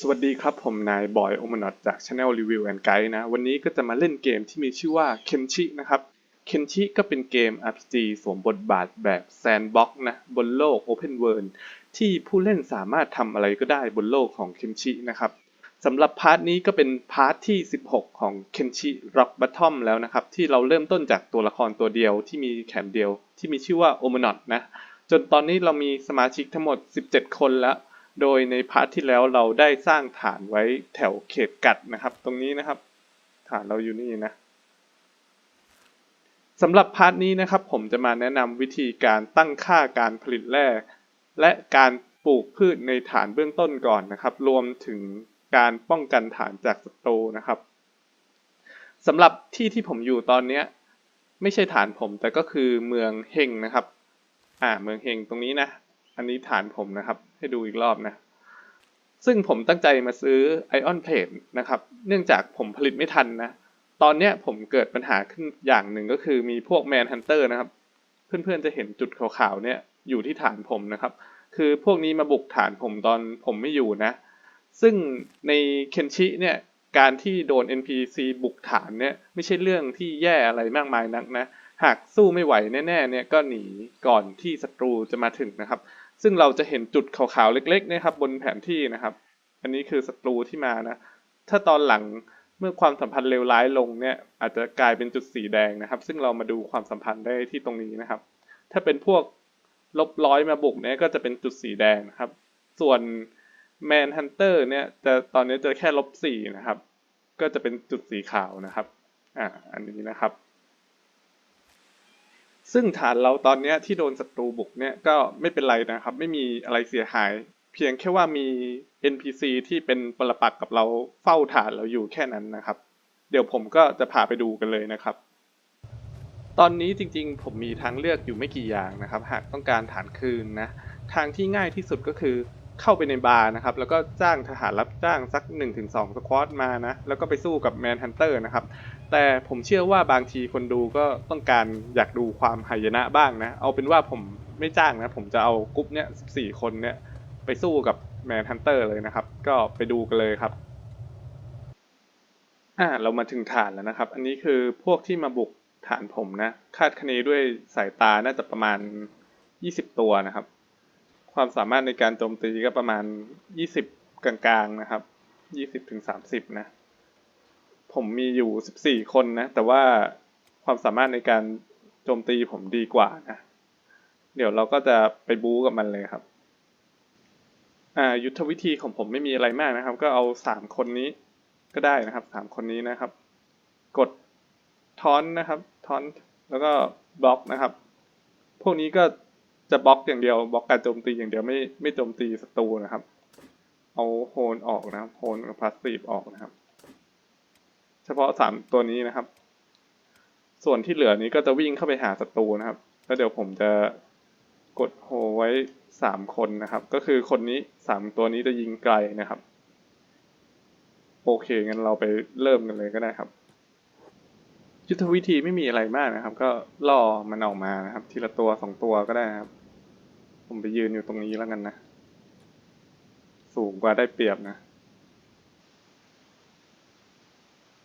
สวัสดีครับ ผมนายบอยโอมานอตจาก Channel Review and Guide นะ วันนี้ก็จะมาเล่นเกมที่มีชื่อว่า Kenchi นะครับ Kenchi ก็เป็นเกม RPG สวมบทบาทแบบ Sandbox นะบนโลก Open World ที่ผู้เล่นสามารถทำอะไรก็ได้บนโลกของ Kenchi นะครับสำหรับพาร์ทนี้ก็เป็นพาร์ทที่ 16 ของ Kenchi Rock Bottom แล้วนะครับ ที่เราเริ่มต้นจากตัวละครตัวเดียวที่มีแขนเดียว ที่มีชื่อว่าโอมานอตนะจนตอนนี้เรามีสมาชิกทั้งหมด 17 คนแล้ว โดยในพาร์ทที่แล้วเราได้สร้างฐานไว้แถวเขตกัดนะครับ ตรงนี้นะครับ ฐานเราอยู่นี่นะสำหรับพาร์ทนี้นะครับ ผมจะมาแนะนำวิธีการตั้งค่าการผลิตแร่และการปลูกพืชในฐานเบื้องต้นก่อนนะครับ รวมถึงการป้องกันฐานจากศัตรูนะครับสำหรับที่ที่ผมอยู่ตอนเนี้ยไม่ใช่ฐานผมแต่ก็คือเมืองเฮงนะครับ อ่าเมืองเฮงตรงนี้นะ อันนี้ฐานผมนะครับ ให้ดูอีกรอบนะ ซึ่งผมตั้งใจมาซื้อไอออนเพล e นะครับ เนื่องจากผมผลิตไม่ทันนะ ตอนเนี้ยผมเกิดปัญหาขึ้นอย่างหนึ่งก็คือมีพวกแมนฮันเตอร์นะครับ เพื่อนๆจะเห็นจุดขาวๆเนี่ยอยู่ที่ฐานผมนะครับ คือพวกนี้มาบุกฐานผมตอนผมไม่อยู่นะ ซึ่งในเคนชิเนี่ยการที่โดน NPC บุกฐานเนี่ยไม่ใช่เรื่องที่แย่อะไรมากมายนักนะ หากสู้ไม่ไหวแน่ๆเนี่ยก็หนีก่อนที่ศัตรูจะมาถึงนะครับ ซึ่งเราจะเห็นจุดขาวๆเล็กๆนะครับบนแผนที่นะครับ อันนี้คือศัตรูที่มานะ ถ้าตอนหลังเมื่อความสัมพันธ์เลวร้ายลงเนี่ยอาจจะกลายเป็นจุดสีแดงนะครับ ซึ่งเรามาดูความสัมพันธ์ได้ที่ตรงนี้นะครับ ถ้าเป็นพวกลบร้อยมาบุกเนี่ยก็จะเป็นจุดสีแดงนะครับ ส่วนแมนฮันเตอร์เนี่ยจะตอนนี้จะแค่ลบสี่นะครับ ก็จะเป็นจุดสีขาวนะครับ อ่า อันนี้นะครับ ซึ่งฐานเราตอนนี้ที่โดนศัตรูบุกเนี่ยก็ไม่เป็นไรนะครับ ไม่มีอะไรเสียหาย เพียงแค่ว่ามี NPC ที่เป็นปรปักษ์กับเราเฝ้าฐานเราอยู่แค่นั้นนะครับ เดี๋ยวผมก็จะพาไปดูกันเลยนะครับ ตอนนี้จริงๆ ผมมีทางเลือกอยู่ไม่กี่อย่างนะครับ หากต้องการฐานคืนนะทางที่ง่ายที่สุดก็คือเข้าไปในบาร์นะครับ แล้วก็จ้างทหารรับจ้างสัก 1-2สควอตมานะ แล้วก็ไปสู้กับแมนฮันเตอร์นะครับ แต่ผมเชื่อว่าบางทีคนดูก็ต้องการอยากดูความหายนะบ้างนะ เอาเป็นว่าผมไม่จ้างนะ ผมจะเอากรุ๊ปเนี้ยสี่คนเนี้ยไปสู้กับแมนฮันเตอร์เลยนะครับ ก็ไปดูกันเลยครับ อ่าเรามาถึงฐานแล้วนะครับ อันนี้คือพวกที่มาบุกฐานผมนะ คาดคะเนด้วยสายตาน่าจะประมาณ 20 ตัวนะครับ ความสามารถในการโจมตีก็ประมาณ 20 กลางๆนะครับ 20ถึง30 นะ ผมมีอยู่14คนนะ แต่ว่าความสามารถในการโจมตีผมดีกว่านะ เดี๋ยวเราก็จะไปบู๊กับมันเลยครับอ่ายุทธวิธีของผมไม่มีอะไรมากนะครับ ก็เอาสามคนนี้ก็ได้นะครับสามคนนี้นะครับ กดทอนนะครับทอนแล้วก็บล็อกนะครับ พวกนี้ก็จะบล็อกอย่างเดียวบล็อกการโจมตีอย่างเดียวไม่ไม่โจมตีศัตรูนะครับ เอาโฮนออกนะครับโฮนกับพาสซีฟออกนะครับ เฉพาะสามตัวนี้นะครับ ส่วนที่เหลือนี้ก็จะวิ่งเข้าไปหาศัตรูนะครับ แล้วเดี๋ยวผมจะกดโฮไว้สามคนนะครับ ก็คือคนนี้สามตัวนี้จะยิงไกลนะครับ โอเคงั้นเราไปเริ่มกันเลยก็ได้ครับ ยุทธวิธีไม่มีอะไรมากนะครับ ก็ล่อมันออกมานะครับ ทีละตัวสองตัวก็ได้ครับ ผมไปยืนอยู่ตรงนี้แล้วกันนะ สูงกว่าได้เปรียบนะ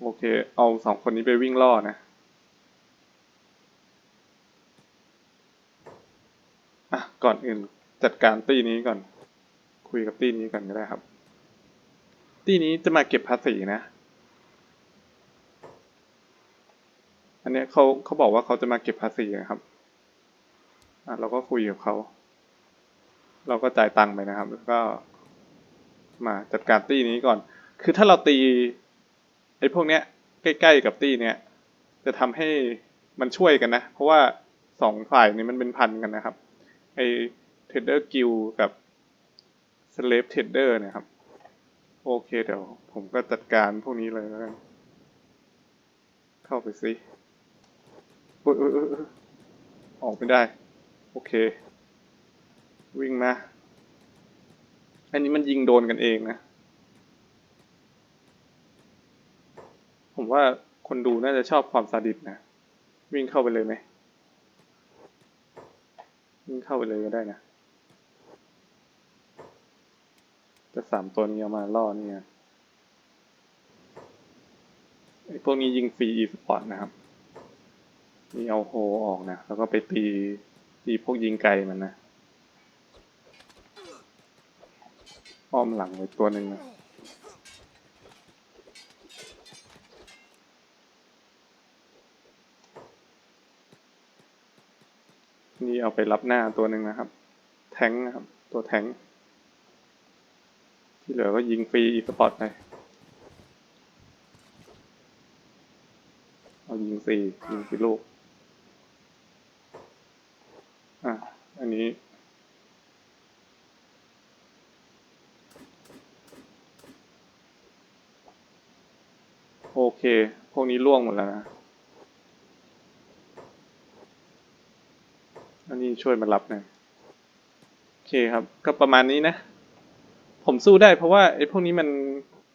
โอเค เอาสองคนนี้ไปวิ่งล่อนะ อะ ก่อนอื่นจัดการตีนี้ก่อน คุยกับตีนี้ก่อนก็ได้ครับ ตีนี้จะมาเก็บภาษีนะ อันเนี้ยเขาเขาบอกว่าเขาจะมาเก็บภาษีนะครับ อะเราก็คุยกับเขา เราก็จ่ายตังค์ไปนะครับ แล้วก็มาจัดการตีนี้ก่อน คือถ้าเราตี ไอ้พวกเนี้ยใกล้ๆกับตี้เนี้ยจะทำให้มันช่วยกันนะ เพราะว่าสองฝ่ายนี้มันเป็นพันกันนะครับไอ้เทรดเดอร์กิลกับสเลฟเทรดเดอร์เนี่ยครับ โอเคเดี๋ยวผมก็จัดการพวกนี้เลยแล้วกันเข้าไปสิโอ้ยโอ้ยโอ้ยโอ้ยออกไม่ได้ โอเค วิ่งมา อันนี้มันยิงโดนกันเองนะ ผมว่าคนดูน่าจะชอบความซาดิสนะ วิ่งเข้าไปเลยไหมวิ่งเข้าไปเลยก็ได้นะจจะสามตัวนี้เอามาล่อเนี่ยไอ้พวกนี้ยิงฟรีอีสปอร์ตนะครับนี่เอาโฮออกนะ แล้วก็ไปตีตีพวกยิงไกลมันนะอ้อมหลังไว้ตัวหนึ่งนะ นี่เอาไปรับหน้าตัวหนึ่งนะครับ แทงนะครับ ตัวแทงที่เหลือก็ยิงฟรีอีสปอร์ตไปเอายิงสี่ยิงสี่ลูก อะ อันนี้ โอเค พวกนี้ล่วงหมดแล้วนะ อันนี้ช่วยมารับน่ยโอเคครับ ก็ประมาณนี้นะ ผมสู้ได้เพราะว่าไอ้พวกนี้มัน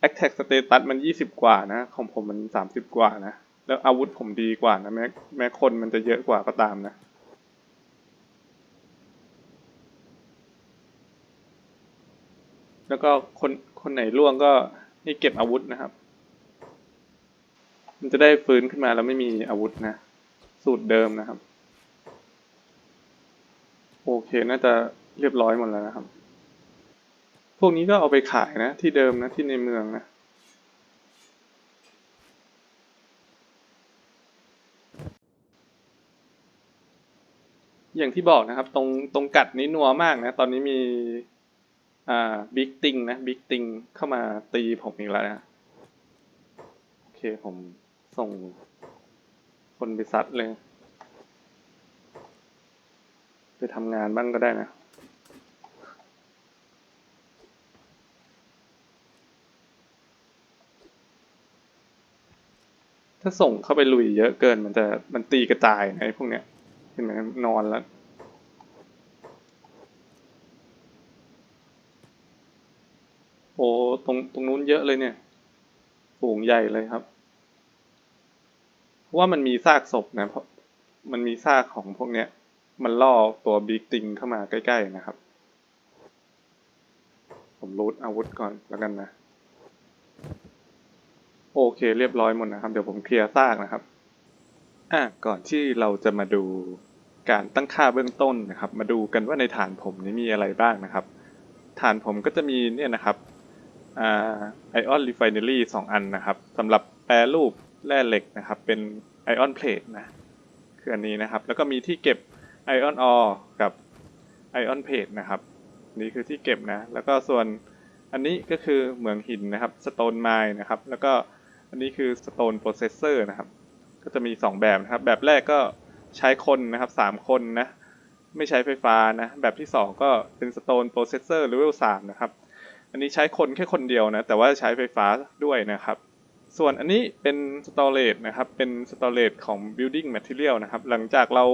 attack status มันยี่สิบกว่านะ ของผมมันสามสิบกว่านะ แล้วอาวุธผมดีกว่านะ แม้แม้คนมันจะเยอะกว่าก็ตามนะแล้วก็คนคนไหนล่วงก็ให้เก็บอาวุธนะครับ มันจะได้ฟื้นขึ้นมาแล้วไม่มีอาวุธนะ สูตรเดิมนะครับ โอเคน่าจะเรียบร้อยหมดแล้วนะครับ พวกนี้ก็เอาไปขายนะ ที่เดิมนะที่ในเมืองนะอย่างที่บอกนะครับ ตรงตรงกัดนี้นัวมากนะ ตอนนี้มีอ่าบิ๊กติงนะบิ๊กติงเข้ามาตีผมอีกแล้วนะโอเคผมส่งคนไปซัดเลย ไปทำงานบ้างก็ได้นะ ถ้าส่งเข้าไปลุยเยอะเกินมันจะมันตีกระจายนะไอ้พวกเนี้ยเห็นไหมนอนแล้วโอ้ตรงตรงนู้นเยอะเลยเนี่ยฝูงใหญ่เลยครับ เพราะว่ามันมีซากศพนะเพราะมันมีซากของพวกเนี้ย มันล่อตัวบิ๊กติงเข้ามาใกล้ ๆ นะครับ ผมรูดอาวุธก่อนแล้วกันนะ โอเคเรียบร้อยหมดนะครับ เดี๋ยวผมเคลียร์ซากนะครับอะก่อนที่เราจะมาดูการตั้งค่าเบื้องต้นนะครับ มาดูกันว่าในฐานผมนี้มีอะไรบ้างนะครับ ฐานผมก็จะมีเนี่ยนะครับไอออนรีไฟเนอรี่สองอันนะครับสำหรับแปรรูปแร่เหล็กนะครับ เป็นไอออนเพลทนะคืออันนี้นะครับ แล้วก็มีที่เก็บ ไอออนออกับไอออนเพลทนะครับ นี่คือที่เก็บนะ แล้วก็ส่วนอันนี้ก็คือเหมืองหินนะครับสโตนไมล์นะครับ แล้วก็อันนี้คือสโตนโปรเซสเซอร์นะครับ ก็จะมี 2 แบบนะครับ แบบแรกก็ใช้คนนะครับ 3 คนนะ ไม่ใช้ไฟฟ้านะ แบบที่ 2 ก็เป็น Stone Processor Level 3นะครับ อันนี้ใช้คนแค่คนเดียวนะ แต่ว่าใช้ไฟฟ้าด้วยนะครับ ส่วนอันนี้เป็น Storage นะครับ เป็น Storage ของ Building Material นะครับ หลังจากเรา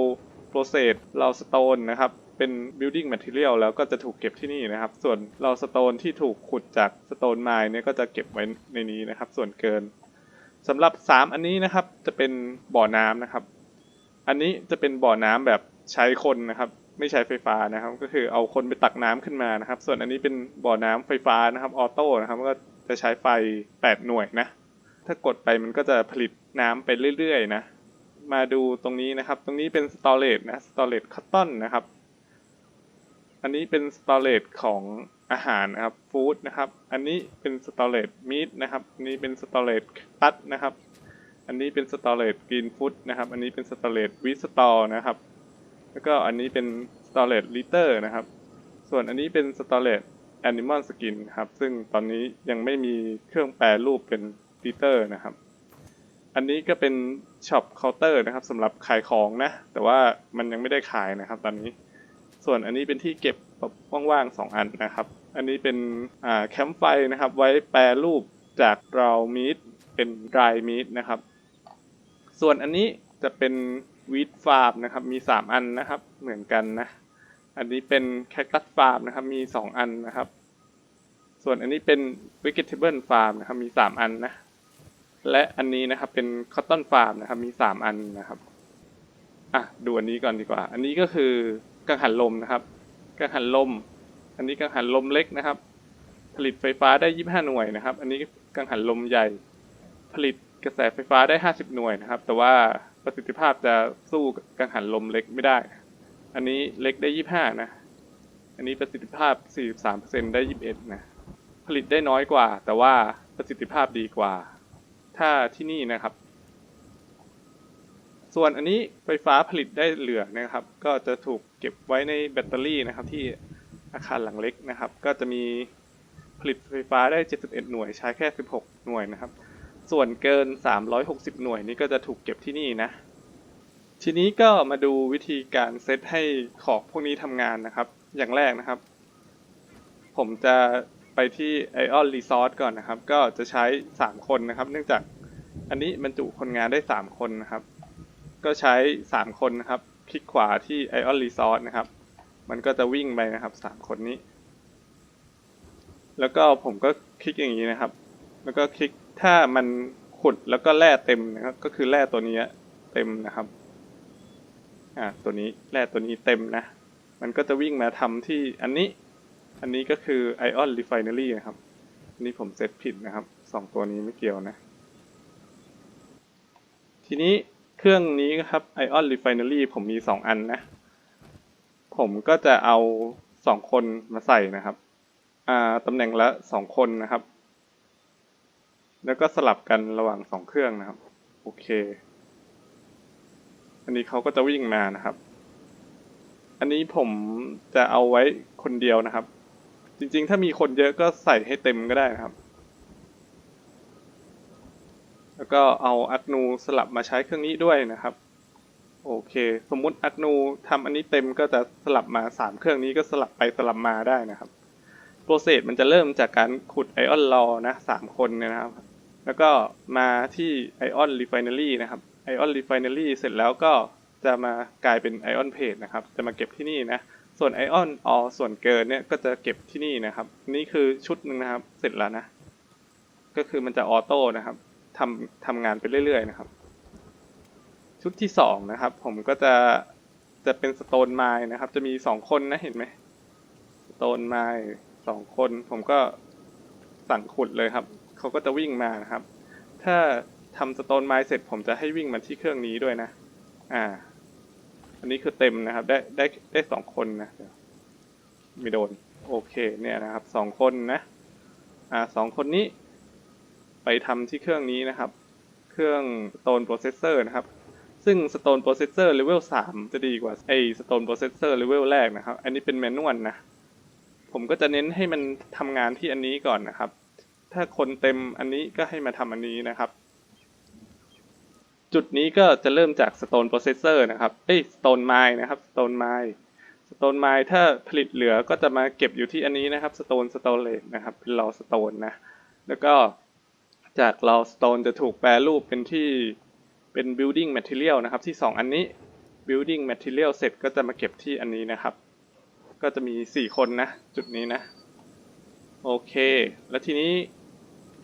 Process เรา Stone นะครับเป็น Building Material แล้วก็จะถูกเก็บที่นี่นะครับ ส่วนเรา Stone ที่ถูกขุดจาก Stone Mine เนี่ยก็จะเก็บไว้ในนี้นะครับ ส่วนเกินสำหรับ 3 อันนี้นะครับจะเป็นบ่อน้ำนะครับ อันนี้จะเป็นบ่อน้ำแบบใช้คนนะครับ ไม่ใช้ไฟฟ้านะครับ ก็คือเอาคนไปตักน้ำขึ้นมานะครับ ส่วนอันนี้เป็นบ่อน้ำไฟฟ้านะครับออโต้นะครับก็จะใช้ไฟ 8 หน่วยนะ ถ้ากดไปมันก็จะผลิตน้ำไปเรื่อยๆนะ มาดูตรงนี้นะครับ ตรงนี้เป็นสตอเรจนะสตอเรจคัตตอนนะครับ อันนี้เป็นสตอเรจของอาหารนะครับฟู้ดนะครับ อันนี้เป็นสตอเรจมีทนะครับ อันนี้เป็นสตอเรจตัดนะครับ อันนี้เป็นสตอเรจกรีนฟู้ดนะครับ อันนี้เป็นสตอเรจวิสตอนะครับ แล้วก็อันนี้เป็นสตอเรจลิเตอร์นะครับ ส่วนอันนี้เป็นสตอเรจแอนิมอลสกินครับ ซึ่งตอนนี้ยังไม่มีเครื่องแปรรูปเป็นลิเตอร์นะครับ อันนี้ก็เป็นช็อปเคาน์เตอร์นะครับสำหรับขายของนะ แต่ว่ามันยังไม่ได้ขายนะครับ ตอนนี้ ส่วนอันนี้เป็นที่เก็บแบบว่างๆสองอันนะครับ อันนี้เป็นอ่าแคมป์ไฟนะครับ ไว้แปรรูปจากเรามีดเป็นดรายมีดนะครับ ส่วนอันนี้จะเป็นวีดฟาร์มนะครับ มี 3 อันนะครับ เหมือนกันนะ อันนี้เป็นแคคตัสฟาร์มนะครับ มี 2 อันนะครับ ส่วนอันนี้เป็น vegetable farm นะครับ มี 3 อันนะ และอันนี้นะครับเป็น cotton farm นะครับมี 3 อันนะครับอะดูอันนี้ก่อนดีกว่า อันนี้ก็คือกังหันลมนะครับกังหันลม อันนี้กังหันลมเล็กนะครับ ผลิตไฟฟ้าได้ 25 หน่วยนะครับ อันนี้กังหันลมใหญ่ ผลิตกระแสไฟฟ้าได้ 50 หน่วยนะครับ แต่ว่าประสิทธิภาพจะสู้กังหันลมเล็กไม่ได้ อันนี้เล็กได้ 25 นะ อันนี้ประสิทธิภาพ 43%ได้ 21 นะ ผลิตได้น้อยกว่า แต่ว่าประสิทธิภาพดีกว่า ถ้าที่นี่นะครับ ส่วนอันนี้ไฟฟ้าผลิตได้เหลือนะครับ ก็จะถูกเก็บไว้ในแบตเตอรี่นะครับ ที่อาคารหลังเล็กนะครับ ก็จะมีผลิตไฟฟ้าได้ 71 หน่วยใช้แค่ 16 หน่วยนะครับ ส่วนเกิน 360 หน่วยนี้ก็จะถูกเก็บที่นี่นะทีนี้ก็มาดูวิธีการเซตให้ของพวกนี้ทำงานนะครับ อย่างแรกนะครับ ผมจะ ไปที่ Ion Resource ก่อนนะครับ ก็จะใช้ 3 คนนะครับ เนื่องจากอันนี้บรรจุคนงานได้ 3 คนนะครับ ก็ใช้ 3 คนนะครับ คลิกขวาที่ Ion Resource นะครับ มันก็จะวิ่งไปนะครับ 3 คนนี้ แล้วก็ผมก็คลิกอย่างนี้นะครับ แล้วก็คลิกถ้ามันขุดแล้วก็แร่เต็มนะครับ ก็คือแร่ตัวนี้เต็มนะครับ อ่า ตัวนี้แร่ตัวนี้เต็มนะ มันก็จะวิ่งมาทำที่อันนี้ อันนี้ก็คือ Ion Refinery นะครับ อันนี้ผมเซตผิดนะครับสองตัวนี้ไม่เกี่ยวนะ ทีนี้เครื่องนี้ครับ Ion Refinery ผมมีสองอันนะ ผมก็จะเอาสองคนมาใส่นะครับ อ่าตำแหน่งละสองคนนะครับ แล้วก็สลับกันระหว่างสองเครื่องนะครับ โอเค อันนี้เขาก็จะวิ่งมานะครับอันนี้ผมจะเอาไว้คนเดียวนะครับ จริงๆ ถ้ามีคนเยอะก็ใส่ให้เต็มก็ได้นะครับ แล้วก็เอาอักนูสลับมาใช้เครื่องนี้ด้วยนะครับ โอเค สมมุติอักนูทำอันนี้เต็มก็จะสลับมาสามเครื่องนี้ก็สลับไปสลับมาได้นะครับโปรเซสมันจะเริ่มจากการขุดไอออนรอนะสามคนเนี่ยนะครับ แล้วก็มาที่ไอออนรีไฟเนอรี่นะครับไอออนรีไฟเนอรี่เสร็จแล้วก็จะมากลายเป็นไอออนเพจนะครับ จะมาเก็บที่นี่นะ ส่วนไอออนออส่วนเกินเนี่ยก็จะเก็บที่นี่นะครับ นี่คือชุดหนึ่งนะครับ เสร็จแล้วนะ ก็คือมันจะออโต้นะครับทำทำงานไปเรื่อยๆนะครับ ชุดที่สองนะครับ ผมก็จะจะเป็นสโตนไมล์นะครับ จะมีสองคนนะเห็นไหมสโตนไมล์สองคน ผมก็สั่งขุดเลยครับ เขาก็จะวิ่งมานะครับ ถ้าทำสโตนไมล์เสร็จผมจะให้วิ่งมาที่เครื่องนี้ด้วยนะ อ่า อันนี้คือเต็มนะครับ ได้ได้ได้สองคนนะไม่โดน โอเคเนี่ยนะครับสองคนนะ อ่าสองคนนี้ ไปทำที่เครื่องนี้นะครับ เครื่อง Stone Processor นะครับ ซึ่ง Stone Processor Level 3 จะดีกว่าไอ้ Stone Processor Level แรกนะครับ อันนี้เป็นแมนนวลนะ ผมก็จะเน้นให้มันทำงานที่อันนี้ก่อนนะครับ ถ้าคนเต็มอันนี้ก็ให้มาทำอันนี้นะครับ จุดนี้ก็จะเริ่มจาก Stone Processor นะครับ เอ้ย Stone Mine นะครับ Stone Mine Stone Mine ถ้าผลิตเหลือก็จะมาเก็บอยู่ที่อันนี้นะครับ Stone Storage นะครับ เป็น raw stone นะ แล้วก็จาก raw stone จะถูกแปรรูปเป็นที่เป็น building material นะครับ ที่ 2 อันนี้ building material เสร็จก็จะมาเก็บที่อันนี้นะครับ ก็จะมี 4 คนนะ จุดนี้นะ โอเค แล้วทีนี้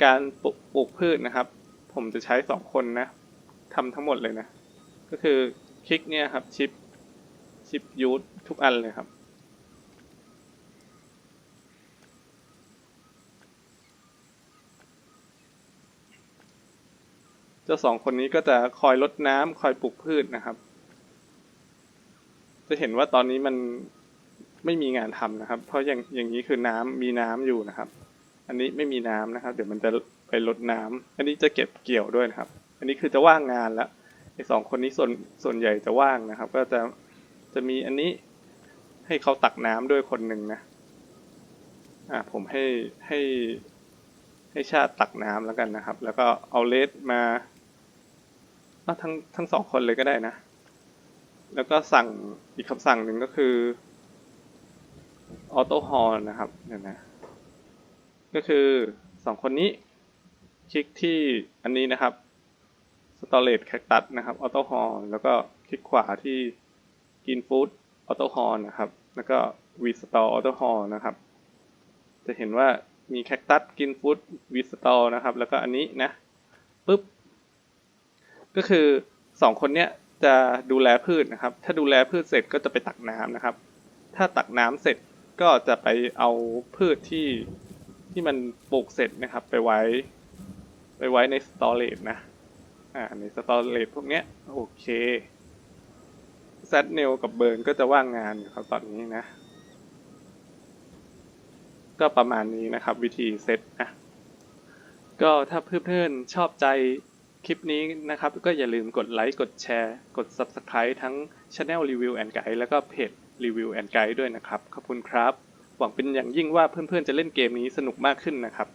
การปลูกพืชนะครับ ผมจะใช้ 2 คนนะ ทำทั้งหมดเลยนะ ก็คือคลิกเนี่ยครับชิปชิปยูททุกอันเลยครับ เจ้าสองคนนี้ก็จะคอยลดน้ำคอยปลูกพืชนะครับ จะเห็นว่าตอนนี้มันไม่มีงานทำนะครับ เพราะอย่างอย่างนี้คือน้ำมีน้ำอยู่นะครับ อันนี้ไม่มีน้ำนะครับ เดี๋ยวมันจะไปลดน้ำอันนี้จะเก็บเกี่ยวด้วยนะครับ อันนี้คือจะว่างงานแล้วไอ้สองคนนี้ส่วนส่วนใหญ่จะว่างนะครับ ก็จะจะมีอันนี้ให้เขาตักน้ำด้วยคนหนึ่งนะอ่าผมให้ให้ให้ชาติตักน้ำแล้วกันนะครับ แล้วก็เอาเลสมาเอาทั้งทั้งสองคนเลยก็ได้นะ แล้วก็สั่งอีกคำสั่งหนึ่งก็คือออโต้ฮอลนะครับเดี๋ยวนะก็คือสองคนนี้คลิกที่อันนี้นะครับ Storage Cactus นะครับออโต้ฮอลแล้วก็คลิกขวาที่ Green Food Auto Hall นะครับ แล้วก็ Restore Auto Hall นะครับ จะเห็นว่ามี Cactus Green Food Restore นะครับ แล้วก็อันนี้นะปุ๊บ ก็คือสองคนเนี้ยจะดูแลพืชนะครับ ถ้าดูแลพืชเสร็จก็จะไปตักน้ำนะครับ ถ้าตักน้ำเสร็จก็จะไปเอาพืชที่ที่มันปลูกเสร็จนะครับ ไปไว้ ไปไว้ในสตอเรจนะ อ่าในสตอเรจพวกเนี้ยโอเคแซดเนลกับเบิร์นก็จะว่างงานอยู่ครับตอนนี้นะ ก็ประมาณนี้นะครับวิธีเซตนะก็ถ้าเพื่อนๆชอบใจคลิปนี้นะครับ ก็อย่าลืมกดไลค์กดแชร์ กด Subscribe ทั้ง Channel Review and Guide แล้วก็เพจ Review and Guide ด้วยนะครับ ขอบคุณครับ หวังเป็นอย่างยิ่งว่าเพื่อนๆจะเล่นเกมนี้สนุกมากขึ้นนะครับ